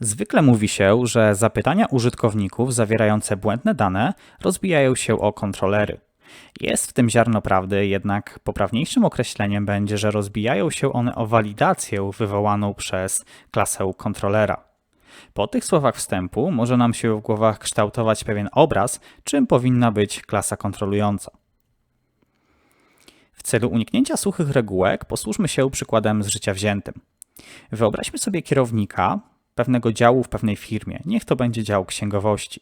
Zwykle mówi się, że zapytania użytkowników zawierające błędne dane rozbijają się o kontrolery. Jest w tym ziarno prawdy, jednak poprawniejszym określeniem będzie, że rozbijają się one o walidację wywołaną przez klasę kontrolera. Po tych słowach wstępu może nam się w głowach kształtować pewien obraz, czym powinna być klasa kontrolująca. W celu uniknięcia suchych regułek posłużmy się przykładem z życia wziętym. Wyobraźmy sobie kierownika pewnego działu w pewnej firmie. Niech to będzie dział księgowości.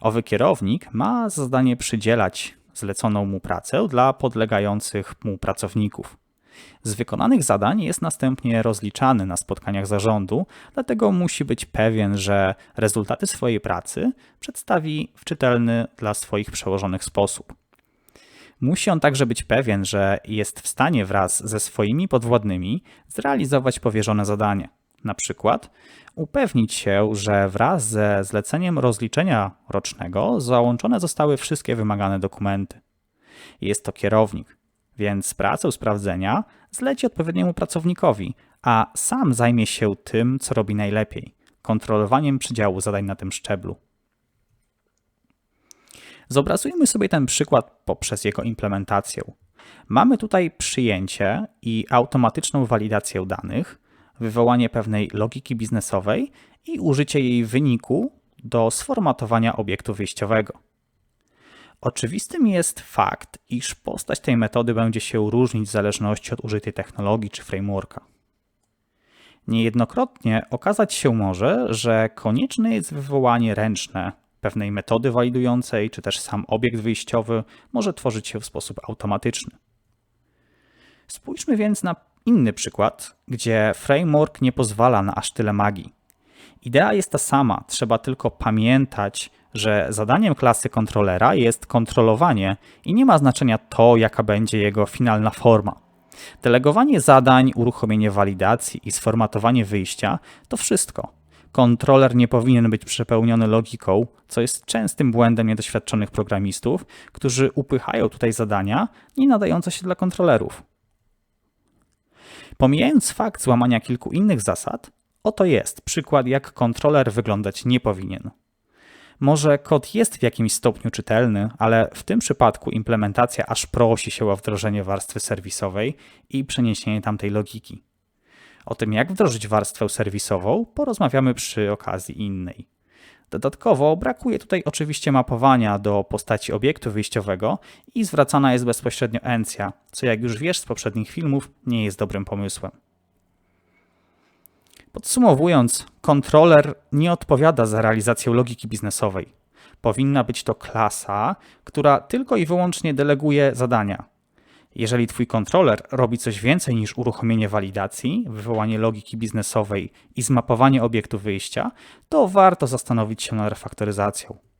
Owy kierownik ma za zadanie przydzielać zleconą mu pracę dla podlegających mu pracowników. Z wykonanych zadań jest następnie rozliczany na spotkaniach zarządu, dlatego musi być pewien, że rezultaty swojej pracy przedstawi w czytelny dla swoich przełożonych sposób. Musi on także być pewien, że jest w stanie wraz ze swoimi podwładnymi zrealizować powierzone zadanie. Na przykład upewnić się, że wraz ze zleceniem rozliczenia rocznego załączone zostały wszystkie wymagane dokumenty. Jest to kierownik, więc pracę sprawdzenia zleci odpowiedniemu pracownikowi, a sam zajmie się tym, co robi najlepiej kontrolowaniem przydziału zadań na tym szczeblu. Zobrazujmy sobie ten przykład poprzez jego implementację. Mamy tutaj przyjęcie i automatyczną walidację danych, wywołanie pewnej logiki biznesowej i użycie jej wyniku do sformatowania obiektu wyjściowego. Oczywistym jest fakt, iż postać tej metody będzie się różnić w zależności od użytej technologii czy frameworka. Niejednokrotnie okazać się może, że konieczne jest wywołanie ręczne pewnej metody walidującej, czy też sam obiekt wyjściowy może tworzyć się w sposób automatyczny. Spójrzmy więc na inny przykład, gdzie framework nie pozwala na aż tyle magii. Idea jest ta sama, trzeba tylko pamiętać, że zadaniem klasy kontrolera jest kontrolowanie i nie ma znaczenia to, jaka będzie jego finalna forma. Delegowanie zadań, uruchomienie walidacji i sformatowanie wyjścia to wszystko. Kontroler nie powinien być przepełniony logiką, co jest częstym błędem niedoświadczonych programistów, którzy upychają tutaj zadania nie nadające się dla kontrolerów. Pomijając fakt złamania kilku innych zasad, oto jest przykład, jak kontroler wyglądać nie powinien. Może kod jest w jakimś stopniu czytelny, ale w tym przypadku implementacja aż prosi się o wdrożenie warstwy serwisowej i przeniesienie tamtej logiki. O tym, jak wdrożyć warstwę serwisową, porozmawiamy przy okazji innej. Dodatkowo brakuje tutaj oczywiście mapowania do postaci obiektu wyjściowego i zwracana jest bezpośrednio encja, co jak już wiesz z poprzednich filmów, nie jest dobrym pomysłem. Podsumowując, kontroler nie odpowiada za realizację logiki biznesowej. Powinna być to klasa, która tylko i wyłącznie deleguje zadania. Jeżeli Twój kontroler robi coś więcej niż uruchomienie walidacji, wywołanie logiki biznesowej i zmapowanie obiektu wyjścia, to warto zastanowić się nad refaktoryzacją.